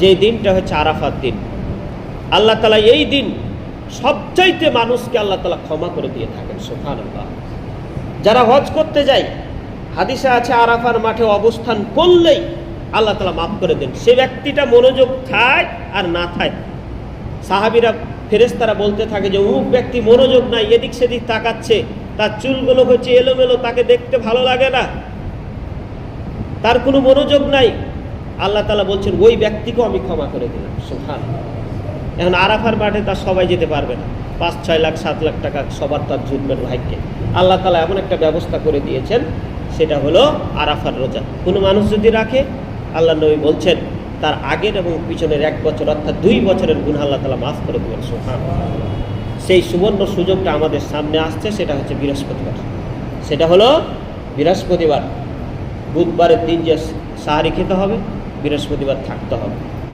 যে দিনটা হচ্ছে আরাফার দিন। আল্লাহ তালা এই দিন সবচাইতে মানুষকে আল্লাহ তালা ক্ষমা করে দিয়ে থাকেন সোফান যারা হজ করতে যায়, হাদিসা আছে আরাফার মাঠে অবস্থান করলেই আল্লাহ তালা মাফ করে দেন। সে ব্যক্তিটা মনোযোগ খায় আর না থাক সাহাবিরা ফেরেস্তারা বলতে থাকে যে অমুক ব্যক্তি মনোযোগ নাই, এদিক সেদিক তাকাচ্ছে, তার চুলগুলো হচ্ছে এলোমেলো, তাকে দেখতে ভালো লাগে না। তার কোনো মনোযোগ নাই আল্লাহ তালা বলছেন, ওই ব্যক্তিকেও আমি ক্ষমা করে দিলাম। সুহান এখন আরাফার মাঠে তার সবাই যেতে পারবে না। পাঁচ, ছয় লাখ, সাত লাখ টাকা সবার তার জুটবেন ভাগ্যে আল্লাহ তালা এমন একটা ব্যবস্থা করে দিয়েছেন, সেটা হলো আরাফার রোজা। কোনো মানুষ যদি রাখে, আল্লাহ নবী বলছেন, তার আগের এবং পিছনের এক বছর, অর্থাৎ দুই বছরের গুণ আল্লাহ তালা মাফ করে দেবেন সুহান সেই সুবর্ণ সুযোগটা আমাদের সামনে আসছে, সেটা হচ্ছে বৃহস্পতিবার। সেটা হলো বৃহস্পতিবার। বুধবারের দিন যে সাহারি খেতে হবে বৃহস্পতিবার থাকতে হবে।